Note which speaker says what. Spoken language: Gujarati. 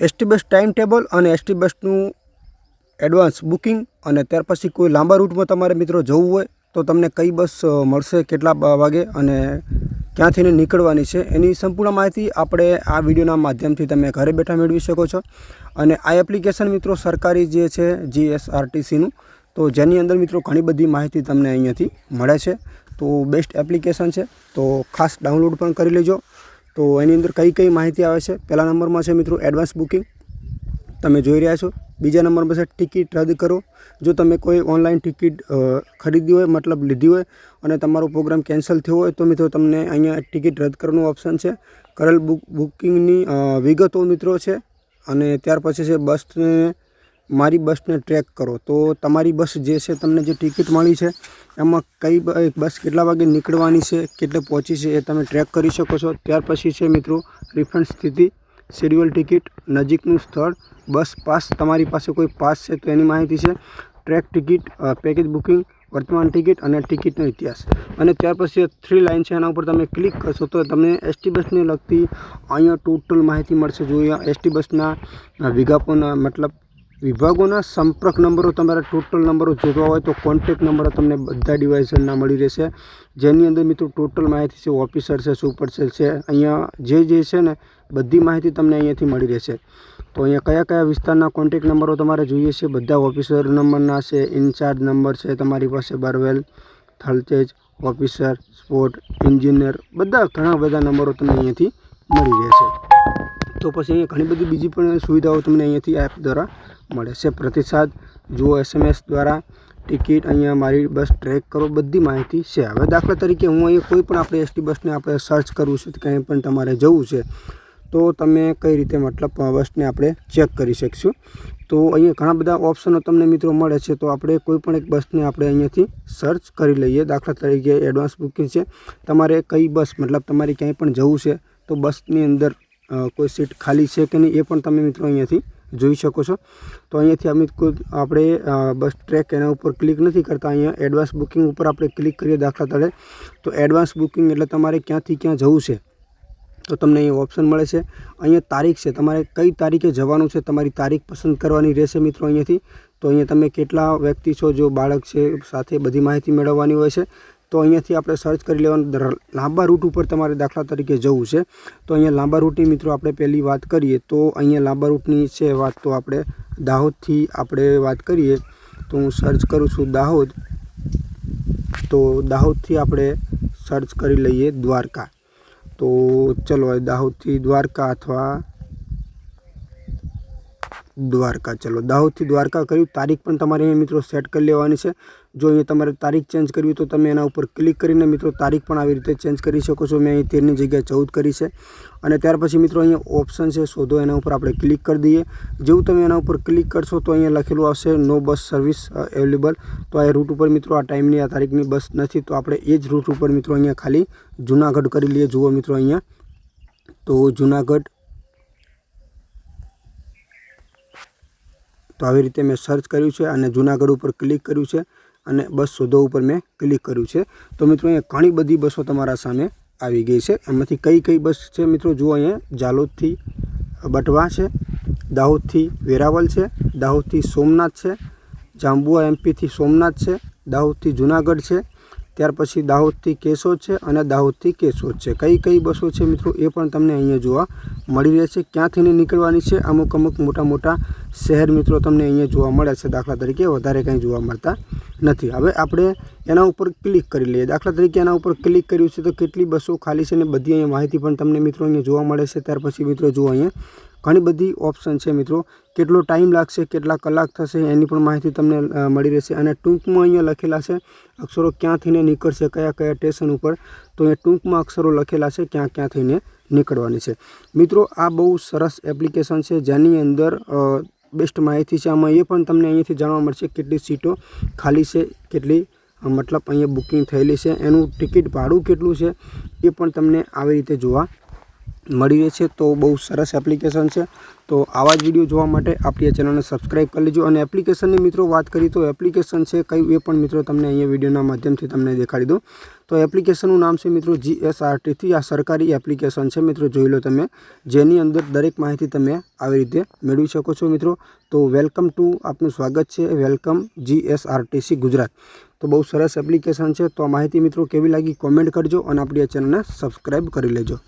Speaker 1: એસટી બસ ટાઈમ ટેબલ અને એસટી બસનું એડવાન્સ બુકિંગ અને ત્યાર પછી કોઈ લાંબા રૂટમાં તમારે મિત્રો જવું હોય તો તમને કઈ બસ મળશે, કેટલા વાગે અને ક્યાંથી નીકળવાની છે એની સંપૂર્ણ માહિતી આપણે આ વિડીયોના માધ્યમથી તમે ઘરે બેઠા મેળવી શકો છો. અને આ એપ્લિકેશન મિત્રો સરકારી જે છે જીએસઆરટીસીનું, તો જેની અંદર મિત્રો ઘણી બધી માહિતી તમને અહીંયાથી મળે છે. તો બેસ્ટ એપ્લિકેશન છે, તો ખાસ ડાઉનલોડ પણ કરી લેજો. તો એની અંદર કઈ કઈ માહિતી આવે છે? પહેલા નંબરમાં છે મિત્રો એડવાન્સ બુકિંગ તમે જોઈ રહ્યા છો. બીજા નંબરમાં છે ટિકિટ રદ કરો. જો તમે કોઈ ઓનલાઈન ટિકિટ ખરીદી હોય, મતલબ લીધી હોય અને તમારો પ્રોગ્રામ કેન્સલ થયો હોય તો મિત્રો તમને અહીંયા ટિકિટ રદ કરવાનું ઓપ્શન છે. કરેલ બુક બુકિંગની વિગતો મિત્રો છે. અને ત્યાર પછી છે બસને મારી બસને ટ્રેક કરો. તો તમારી બસ જે છે, તમને જે ટિકિટ મળી છે, એમાં કઈ બસ કેટલા વાગે નીકળવાની છે, કેટલે પહોંચી છે એ તમે ટ્રેક કરી શકો છો. ત્યાર પછી છે મિત્રો, રિફંડ સ્થિતિ શેડ્યુઅલ ટિકિટ, નજીકનું સ્થળ, બસ પાસ, તમારી પાસે કોઈ પાસ છે તો એની માહિતી છે. ટ્રેક ટિકિટ પેકેજ બુકિંગ, વર્તમાન ટિકિટ અને ટિકિટનો ઇતિહાસ. અને ત્યાર પછી થ્રી લાઇન છે, એના ઉપર તમે ક્લિક કરશો તો તમને એસટી બસને લગતી અહીંયા ટોટલ માહિતી મળશે. જોઈએ એસટી બસના વિજ્ઞાપન મતલબ વિભાગોના સંપર્ક નંબરો તમારા ટોટલ નંબરો જોવા હોય તો કોન્ટેક નંબર તમને બધા ડિવાઇઝરના મળી રહેશે. જેની અંદર મિત્રો ટોટલ માહિતી છે, ઓફિસર છે સુપરસેલ છે, અહીંયા જે જે છે ને બધી માહિતી તમને અહીંયાથી મળી રહેશે. તો અહીંયા કયા કયા વિસ્તારના કોન્ટેક નંબરો તમારે જોઈએ છે? બધા ઓફિસર નંબરના છે, ઇન્ચાર્જ નંબર છે, તમારી પાસે બરવેલ થલતેજ ઓફિસર સ્પોર્ટ એન્જિનિયર બધા ઘણા બધા નંબરો તમને અહીંયાથી મળી રહેશે. તો પછી અહીંયા ઘણી બધી બીજી પણ સુવિધાઓ તમને અહીંયાથી એપ દ્વારા મળે છે. પ્રતિસાદ જુઓ એસએમએસ દ્વારા ટિકિટ અહીંયા મારી બસ ટ્રેક કરો. બધી માહિતી છે. હવે દાખલા તરીકે હું અહીંયા કોઈ પણ આપણે એસટી બસને આપણે સર્ચ કરવું છે કંઈ પણ તમારે જવું છે, તો તમે કઈ રીતે મતલબ બસને આપણે ચેક કરી શકશું. તો અહીંયા ઘણા બધા ઓપ્શનો તમને મિત્રો મળે છે, તો આપણે કોઈ પણ એક બસને આપણે અહીંયાથી સર્ચ કરી લઈએ. દાખલા તરીકે એડવાન્સ બુકિંગ છે. તમારે કઈ બસ, મતલબ તમારે ક્યાંય પણ જવું છે, તો બસની અંદર કોઈ સીટ ખાલી છે કે નહીં, એ પણ તમે મિત્રો અહીંયાથી જોઈ શકો છો. તો અહીંયાથી અમે આપણે બસ ટ્રેક એના ઉપર ક્લિક નથી કરતા. અહીંયા એડવાન્સ બુકિંગ ઉપર આપણે ક્લિક કરીએ દાખલા તળે. તો એડવાન્સ બુકિંગ એટલે તમારે ક્યાંથી ક્યાં જવું છે? તો તમને અહીંયા ઓપ્શન મળે છે. અહીંયા તારીખ છે. તમારે કઈ તારીખે જવાનું છે? તમારી તારીખ પસંદ કરવાની રહેશે મિત્રો અહીંયાથી. તો અહીંયા તમે કેટલા વ્યક્તિ છો? જો બાળક છે, સાથે બધી માહિતી મેળવવાની હોય છે. તો અહીંયાથી આપણે સર્ચ કરી લેવાનું. લાંબા રૂટ ઉપર તમારે દાખલા તરીકે જવું છે. તો અહીંયા લાંબા રૂટની મિત્રો આપણે પહેલી વાત કરીએ તો અહીંયા લાંબા રૂટની છે વાત તો આપણે દાહોદથી આપણે વાત કરીએ તો હું સર્ચ કરું છું દાહોદ. તો દાહોદથી આપણે સર્ચ કરી લઈએ દ્વારકા. તો ચલો દાહોદથી દ્વારકા અથવા દ્વારકા ચલો. દાહોદથી દ્વારકા કર્યું. તારીખ પણ તમારે અહીંયા મિત્રો સેટ કરી લેવાની છે. જો અહીંયા તમારે તારીખ ચેન્જ કરવી તો તમે એના ઉપર ક્લિક કરીને મિત્રો તારીખ પણ આવી રીતે ચેન્જ કરી શકો છો. મેં અહીં તેરની જગ્યાએ ચૌદ કરી છે. અને ત્યાર પછી મિત્રો અહીંયા ઓપ્શન છે, શોધો. એના ઉપર આપણે ક્લિક કરી દઈએ. જેવું તમે એના ઉપર ક્લિક કરશો તો અહીંયા લખેલું આવશે નો બસ સર્વિસ અવેલેબલ તો આ રૂટ ઉપર મિત્રો આ ટાઈમની, આ તારીખની બસ નથી. તો આપણે એ જ રૂટ ઉપર મિત્રો અહીંયા ખાલી જુનાગઢ કરી લઈએ. જુઓ મિત્રો અહીંયા. તો જુનાગઢ. તો આવી રીતે મેં સર્ચ કર્યું છે અને જુનાગઢ ઉપર ક્લિક કર્યું છે. અને બસ શોધો ઉપર મેં ક્લિક કર્યું છે. તો મિત્રો, અહીંયા ઘણી બધી બસો તમારા સામે આવી ગઈ છે. એમાંથી કઈ કઈ બસ છે મિત્રો? જુઓ અહીંયા, જાલોદથી બટવા છે, દાહોદથી વેરાવલ છે, દાહોદથી સોમનાથ છે જાંબુઆ એમપીથી સોમનાથ છે, દાહોદથી જુનાગઢ છે, ત્યાર પછી દાહોદથી કેશોદ છે અને દાહોદથી કેશોદ છે. કઈ કઈ બસો છે મિત્રો? એ પણ તમને અહીંયા જોવા મળી રહેશે. ક્યાંથી નીકળવાની છે? અમુક અમુક મોટા મોટા શહેર મિત્રો તમને અહીંયા જોવા મળે છે. દાખલા તરીકે વધારે કંઈ જોવા મળતા નથી. હવે આપણે એના ઉપર ક્લિક કરી લઈએ. દાખલા તરીકે એના ઉપર ક્લિક કર્યું છે તો કેટલી બસો ખાલી છે ને બધી અહીંયા માહિતી પણ તમને મિત્રો અહીંયા જોવા મળે છે. ત્યાર પછી મિત્રો જુઓ અહીંયા. ઘણી બધી ઓપ્શન છે મિત્રો. કેટલો ટાઈમ લાગશે, કેટલા કલાક થશે એની પણ માહિતી તમને મળી રહેશે. અને ટૂંકમાં અહીંયા લખેલા છે, અક્ષરો ક્યાં થઈને નીકળશે, કયા કયા સ્ટેશન ઉપર. તો એ ટૂંકમાં અક્ષરો લખેલા છે, ક્યાં ક્યાં થઈને નીકળવાની છે. મિત્રો, આ બહુ સરસ એપ્લિકેશન છે. જેની અંદર બેસ્ટ માહિતી છે. આમાં એ પણ તમને અહીંયાથી જાણવા મળશે કેટલી સીટો ખાલી છે, કેટલી મતલબ અહીંયા બુકિંગ થયેલી છે. એનું ટિકિટ ભાડું કેટલું છે, એ પણ તમને આવી રીતે જોવા મળી રહે છે તો બહુ સરસ એપ્લિકેશન છે. તો આવા જ વીડિયો જોવા માટે આપણી આ ચેનલને સબસ્ક્રાઈબ કરી લેજો અને એપ્લિકેશનની મિત્રો વાત કરીએ તો એપ્લિકેશન છે કયું એ પણ મિત્રો તમને અહીંયા વિડીયોના માધ્યમથી તમને દેખાડી દઉં. તો એપ્લિકેશનનું નામ છે મિત્રો જીએસઆરટીથી આ સરકારી એપ્લિકેશન છે. મિત્રો જોઈ લો તમે, જેની અંદર દરેક માહિતી તમે આવી રીતે મેળવી શકો છો મિત્રો. તો વેલકમ ટુ આપનું સ્વાગત છે. Welcome GSRTC Gujarat. તો બહુ સરસ એપ્લિકેશન છે. તો આ માહિતી મિત્રો કેવી લાગી કોમેન્ટ કરજો અને આપણી આ ચેનલને સબસ્ક્રાઈબ કરી લેજો.